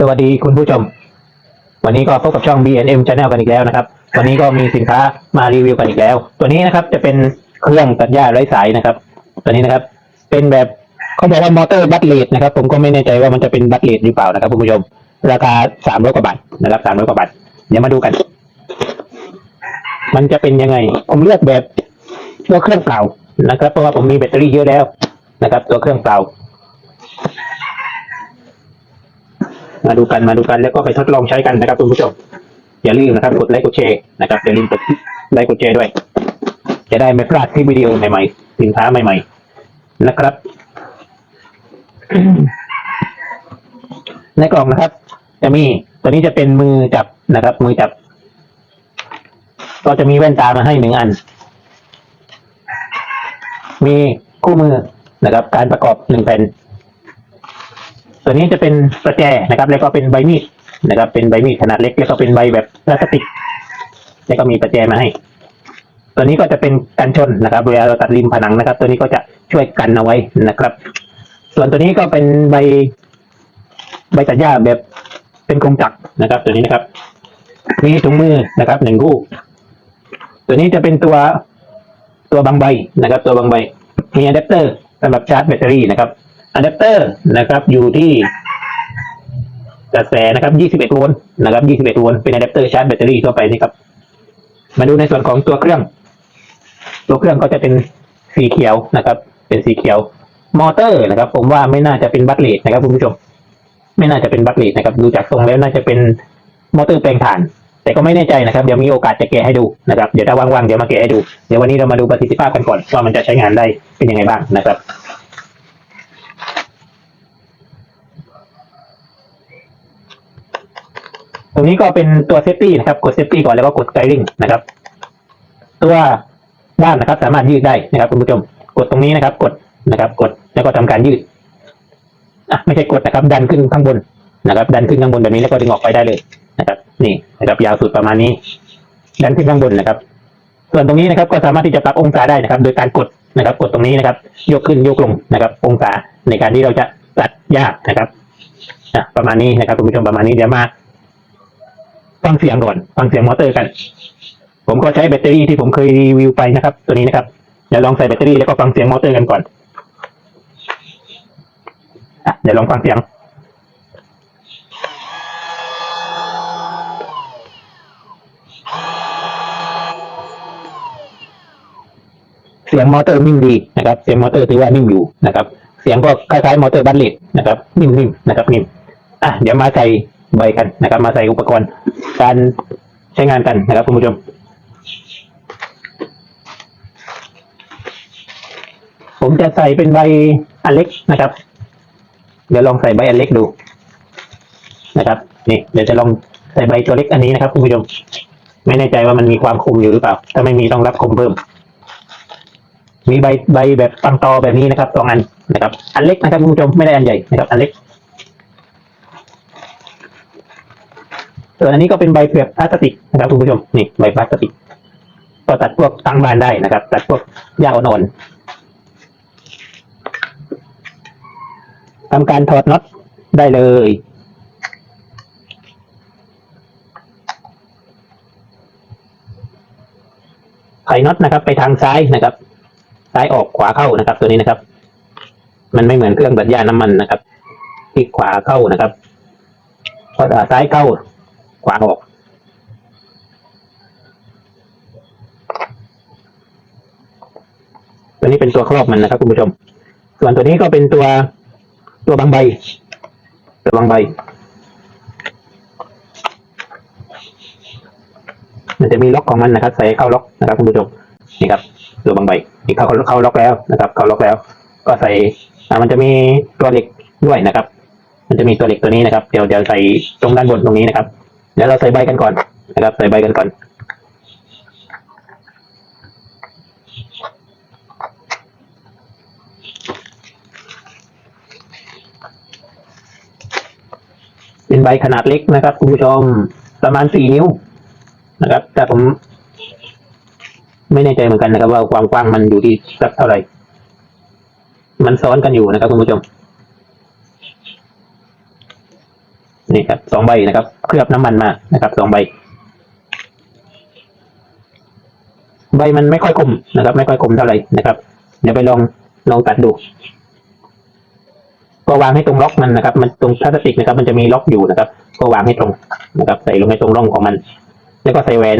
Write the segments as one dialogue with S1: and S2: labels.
S1: สวัสดีคุณผู้ชม วันนี้ก็พบกับช่อง BNM Channel กันอีกแล้วนะครับ วันนี้ก็มีสินค้ามารีวิวกันอีกแล้ว ตัวนี้นะครับจะเป็นเครื่องตัดหญ้าไร้สายนะครับ ตัวนี้นะครับ เป็นแบบเขาบอกว่ามอเตอร์บัตเลดนะครับ ผมก็ไม่แน่ใจว่ามันจะเป็นบัตเลดหรือเปล่านะครับคุณผู้ชม ราคาสามร้อยกว่าบาทนะครับสามร้อยกว่าบาทเดี๋ยวมาดูกัน มันจะเป็นยังไง ผมเลือกแบบตัวเครื่องเปล่านะครับ เพราะว่าผมมีแบตเตอรี่เยอะแล้วนะครับ ตัวเครื่องเปล่า มาดูกันมาดูกันแล้วก็ไปทดลองใช้กันนะครับคุณผู้ชมอย่าลืมนะครับกดไลค์กดแชร์นะครับอย่าลืมกดไลค์กดแชร์ด้วย จะได้ไม่พลาดที่วิดีโอใหม่ๆสินค้าใหม่ ๆ นะครับ ในกล่องนะครับ จะมีตัวนี้จะเป็นมือจับนะครับ มือจับ ก็จะมีแว่นตามาให้หนึ่งอัน มีคู่มือนะครับ การประกอบหนึ่งแผ่น ตัวนี้จะเป็นประแจนะครับ แล้วก็เป็นใบมีดนะครับ เป็นใบมีดขนาดเล็ก แล้วก็เป็นใบแบบพลาสติก แล้วก็มีประแจมาให้ ตัวนี้ก็จะเป็นกันชนนะครับ เวลาเราตัดริมผนังนะครับ ตัวนี้ก็จะช่วยกันเอาไว้นะครับ ส่วนตัวนี้ก็เป็นใบใบตัดหญ้าแบบเป็นกรงจักรนะครับ ตัวนี้นะครับ มีถุงมือนะครับหนึ่งคู่ ตัวนี้จะเป็นตัวตัวบางใบนะครับ ตัวบางใบมีอะแดปเตอร์สำหรับชาร์จแบตเตอรี่นะครับ อะแดปเตอร์นะครับอยู่ที่กระแสนะครับ 21 โวลต์นะครับ 21 โวลต์เป็นอะแดปเตอร์ชาร์จแบตเตอรี่ทั่วไปนี่ครับ มาดูในส่วนของตัวเครื่อง ตัวเครื่องก็จะเป็นสีเขียวนะครับ เป็นสีเขียว มอเตอร์นะครับ ผมว่าไม่น่าจะเป็นบัตเลดนะครับคุณผู้ชม ไม่น่าจะเป็นบัตเลดนะครับ ดูจากทรงแล้วน่าจะเป็นมอเตอร์แปลงถ่าน แต่ก็ไม่แน่ใจนะครับ เดี๋ยวมีโอกาสจะแกะให้ดูนะครับ เดี๋ยวถ้าว่างๆเดี๋ยวมาแกะให้ดู เดี๋ยววันนี้เรามาดูประสิทธิภาพกันก่อนว่ามันจะใช้งานได้เป็นยังไงบ้างนะครับ รงนี้ก็เป็นตัวเซฟตี้นะครับ กดเซฟตี้ก่อนแล้วก็กดไกลิงนะครับ ตัวด้านนะครับ สามารถยืดได้นะครับคุณผู้ชม กดตรงนี้นะครับ กดนะครับ กดแล้วก็ทำการยืดอะไม่ใช่กดนะครับ ดันขึ้นข้างบนนะครับ ดันขึ้นข้างบนแบบนี้แล้วก็ดึงออกไปได้เลยนะครับ นี่นะครับยาวสุดประมาณนี้ ดันขึ้นข้างบนนะครับ ส่วนตรงนี้นะครับ ก็สามารถที่จะปรับองศาได้นะครับ โดยการกดนะครับ กดตรงนี้นะครับ ยกขึ้นยกลงนะครับ องศาในการที่เราจะตัดหญ้านะครับอะประมาณนี้นะครับคุณผู้ชมประมาณนี้เดี๋ยวมา ฟังเสียงก่อน ฟังเสียงมอเตอร์กัน ผมก็ใช้แบตเตอรี่ที่ผมเคยรีวิวไปนะครับ ตัวนี้นะครับเดี๋ยวลองใส่แบตเตอรี่แล้วก็ฟังเสียงมอเตอร์กันก่อนอเดี๋ยวลองฟังเสียง เสียงมอเตอร์นิ่มดีนะครับ เสียงมอเตอร์ถือว่านิ่มอยู่นะครับ เสียงก็คล้ายๆมอเตอร์บัตเลตนะครับ นิ่มๆนะครับนิ่มอะเดี๋ยวมาใส่ ใบกันนะครับ มาใส่อุปกรณ์การใช้งานกันนะครับคุณผู้ชมผมจะใส่เป็นใบอันเล็กนะครับ เดี๋ยวลองใส่ใบอันเล็กดูนะครับ นี่เดี๋ยวจะลองใส่ใบตัวเล็กอันนี้นะครับคุณผู้ชม ไม่แน่ใจว่ามันมีความคมอยู่หรือเปล่า ถ้าไม่มีต้องรับคมเพิ่ม มีใบใบแบบตังตอแบบนี้นะครับสองอันนะครับ อันเล็กนะครับคุณผู้ชมไม่ได้อันใหญ่นะครับ อันเล็ก ส่วนอันนี้ก็เป็นใบเปลือกพลาสติกนะครับคุณผู้ชมนี่ใบพลาสติกก็ตัดพวกตั้งบานได้นะครับ ตัดพวกหญ้าอ่อนทำการถอดน็อตได้เลยไขน็อตนะครับ ไปทางซ้ายนะครับ ซ้ายออกขวาเข้านะครับ ตัวนี้นะครับ มันไม่เหมือนเครื่องตัดหญ้าน้ำมันนะครับที่ขวาเข้านะครับพอซ้ายเข้า วาออกตัวนี้เป็นตัวครอบมันนะครับคุณผู้ชม ส่วนตัวนี้ก็เป็นตัวตัวบางใบ ตัวบางใบ มันจะมีล็อกของมันนะครับ ใส่เข้าล็อกนะครับคุณผู้ชมนี่ครับ ตัวบางใบนี่เข้าเข้าล็อกแล้วนะครับ เข้าล็อกแล้ว ก็ใส่มันจะมีตัวเหล็กด้วยนะครับ มันจะมีตัวเหล็กตัวนี้นะครับ เดี๋ยวเดี๋ยวใส่ตรงด้านบนตรงนี้นะครับ เดี๋ยวเราใส่ใบกันก่อนนะครับ ใส่ใบกันก่อน เป็นใบขนาดเล็กนะครับคุณผู้ชมประมาณสี่นิ้วนะครับ แต่ผม ไม่แน่ใจเหมือนกันนะครับ ว่าความกว้างมันอยู่ที่สักเท่าไหร่ มันซ้อนกันอยู่นะครับคุณผู้ชม นี่ครับสองใบนะครับ เคลือบน้ำมันมานะครับสองใบ ใบมันไม่ค่อยคมนะครับ ไม่ค่อยคมเท่าไหร่นะครับ เดี๋ยวไปลองลองตัดดู ก็วางให้ตรงล็อกมันนะครับ มันตรงพลาสติกนะครับ มันจะมีล็อกอยู่นะครับ ก็วางให้ตรงนะครับ ใส่ลงในตรงร่องของมัน แล้วก็ใส่แหวน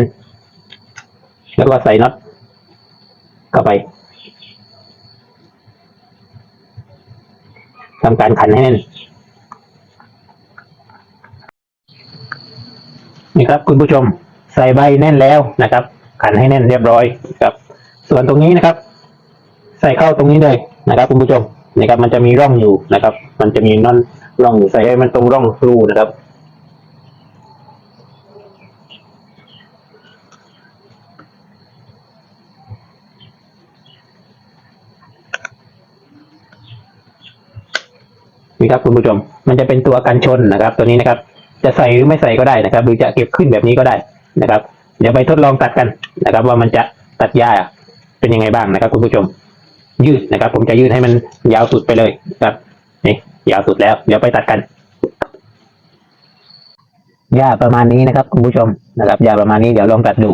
S1: แล้วก็ใส่น็อตเข้าไปทำการขันให้แน่น นี่ครับ คุณผู้ชมใส่ใบแน่นแล้วนะครับ ขันให้แน่นเรียบร้อยครับ ส่วนตรงนี้นะครับ ใส่เข้าตรงนี้เลยนะครับ คุณผู้ชมนี่ครับ มันจะมีร่องอยู่นะครับ มันจะมีน่อนร่องอยู่ใส่ให้มันตรงร่องรูนะครับนี่ครับคุณผู้ชม มันจะเป็นตัวกันชนนะครับ ตัวนี้นะครับ จะใส่หรือไม่ใส่ก็ได้นะครับ หรือจะเก็บขึ้นแบบนี้ก็ได้นะครับ เดี๋ยวไปทดลองตัดกันนะครับ ว่ามันจะตัดหญ้าเป็นยังไงบ้างนะครับคุณผู้ชม ยืดนะครับ ผมจะยืดให้มันยาวสุดไปเลยครับนี่ยาวสุดแล้ว เดี๋ยวไปตัดกันหญ้าประมาณนี้นะครับ คุณผู้ชมนะครับหญ้าประมาณนี้เดี๋ยวลองตัดดู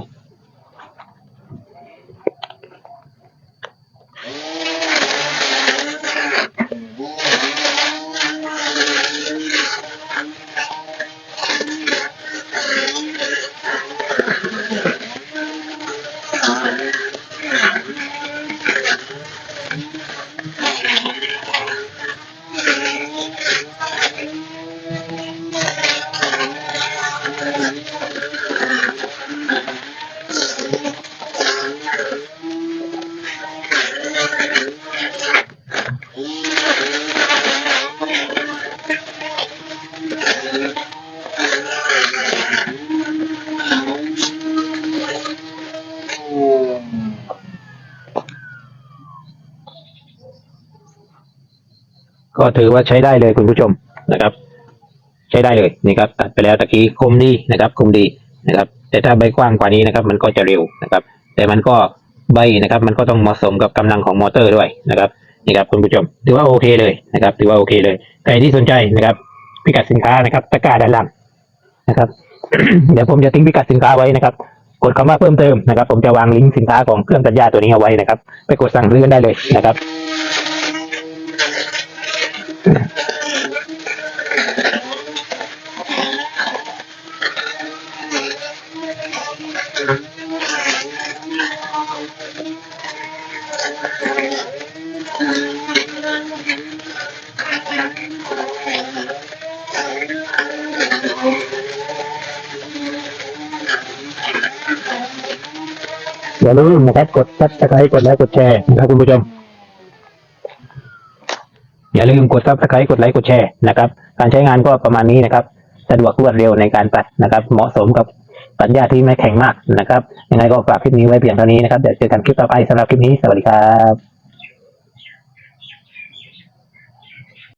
S1: ก็ถือว่าใช้ได้เลยคุณผู้ชมนะครับ ใช้ได้เลยนี่ครับ ตัดไปแล้วตะกี้คมดีนะครับคมดีนะครับ แต่ถ้าใบกว้างกว่านี้นะครับ มันก็จะเร็วนะครับ แต่มันก็ใบนะครับ มันก็ต้องเหมาะสมกับกำลังของมอเตอร์ด้วยนะครับนี่ครับคุณผู้ชมถือว่าโอเคเลยนะครับ ถือว่าโอเคเลยใครที่สนใจนะครับพิกัดสินค้านะครับตะกร้าด้านล่างนะครับ เดี๋ยวผมจะทิ้งพิกัดสินค้าไว้นะครับ กดคำว่าเพิ่มเติมนะครับ ผมจะวางลิงก์สินค้าของเครื่องตัดหญ้าตัวนี้เอาไว้นะครับ ไปกดสั่งซื้อกันได้เลยนะครับ อย่าลืมนะครับกดซับสไครต์กดไลค์กดแชร์นะครับคุณผู้ชม อย่าลืมกดซับสไครต์กดไลค์กดแชร์นะครับ การใช้งานก็ประมาณนี้นะครับ สะดวกรวดเร็วในการตัดนะครับ เหมาะสมกับตัดหญ้าที่ไม่แข็งมากนะครับยังไงก็ฝากคลิปนี้ไว้เพียงเท่านี้นะครับเดี๋ยวเจอกันคลิปต่อไปสำหรับคลิปนี้สวัสดีครับ